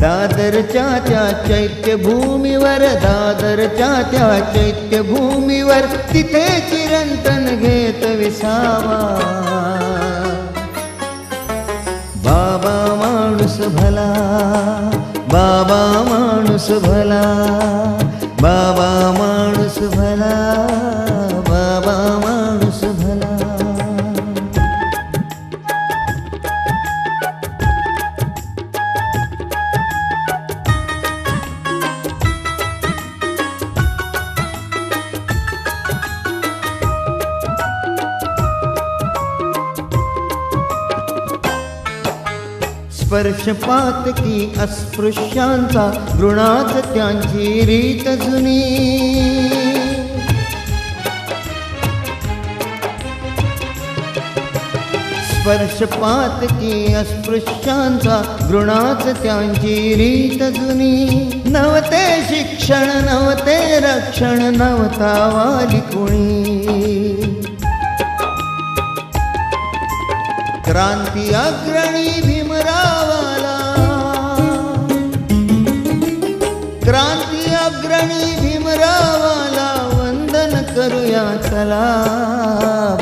दादरच्या त्या चैत्यभूमीवर दादरच्या त्या चैत्यभूमीवर तिथे चिरंतन घेत विसावा. बाबा माणूस भला बाबा माणूस भला बाबा माणूस भला. स्पर्शपात की अस्पृश्यांचा घृणाच त्यांची रीत जुनी. स्पर्शपात की अस्पृश्यांचा घृणाच त्यांची रीत जुनी. नवते शिक्षण नवते रक्षण नवता वाली कुणी. क्रांती अग्रणी भीमराव क्रांती अग्रणी भीमरावाला वंदन करूया. चला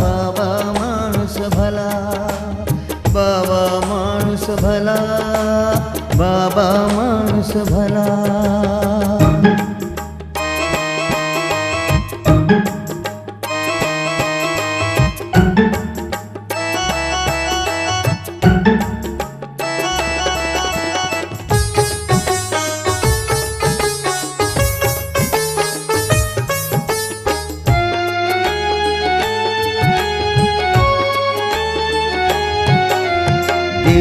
बाबा माणूस भला बाबा माणूस भला बाबा माणूस भला.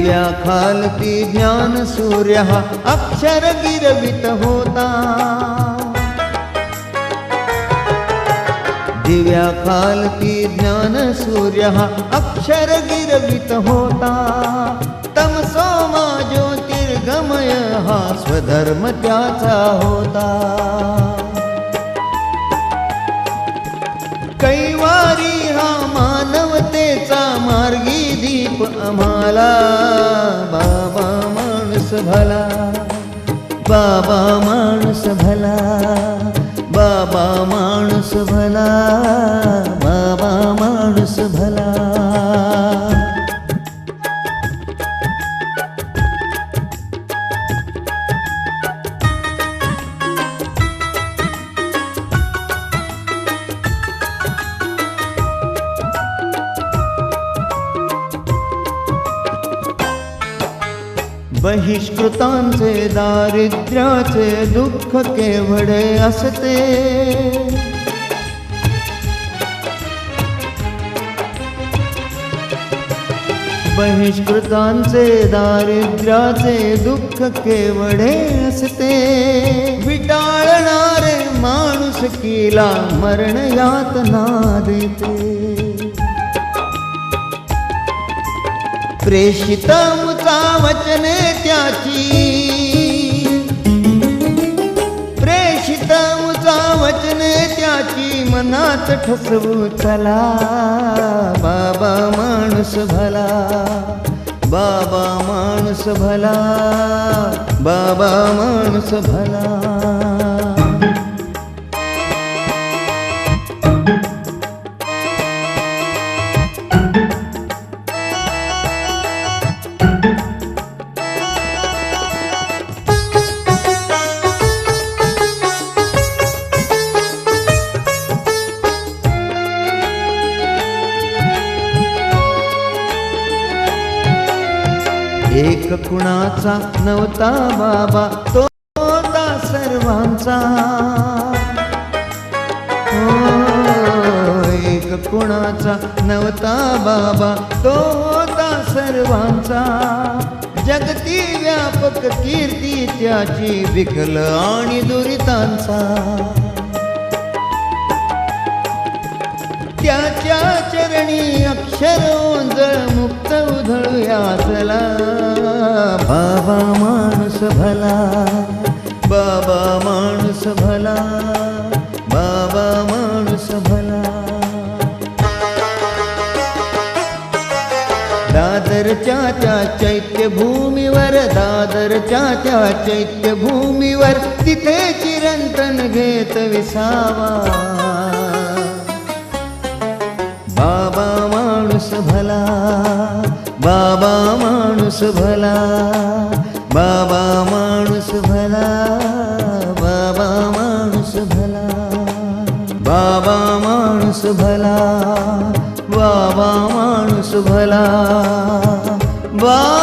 दिव्या ज्ञान सूर्य हा अक्षर गिरवित होता. दिव्याखालती ज्ञान सूर्य हा अक्षर गिरवित होता. तम मा ज्योतिर्गमय हा स्वधर्म त्याचा होता. कैवारी हा मानवतेचा मार्गी दीप आम्हाला भला बाबा माणूस भला बाबा माणूस भला बाबा माणूस भला. बहिष्कृतांचे दारिद्र्याचे दुःख केवढे असते. बहिष्कृतांचे दारिद्र्याचे दुःख केवढे असते. विटाळणारे माणूस किला मरण यातना देते प्रेषितमुचा वचने त्याची? प्रेषितमुचा वचने त्याची मनात ठसवू चला. बाबा माणूस भला. बाबा माणूस भला. बाबा माणूस भला. एक कुणाचा नव्हता बाबा तो होता सर्वांचा. हो, एक कुणाचा नव्हता बाबा तो होता सर्वांचा. जगती व्यापक कीर्ती त्याची विकल आणि दुरितांचा. त्याच्या चरणी अक्षर ओंजळ मुक्त माणूस भला बाबा माणूस भला बाबा माणूस भला. दादर दादरच्या त्या चैत्यभूमीवर दादरच्या त्या चैत्यभूमीवर तिथे चिरंतन घेत विसावा. बाबा माणूस भला बाबा माणूस भला बाबा भला वा वा माणूस भला. वा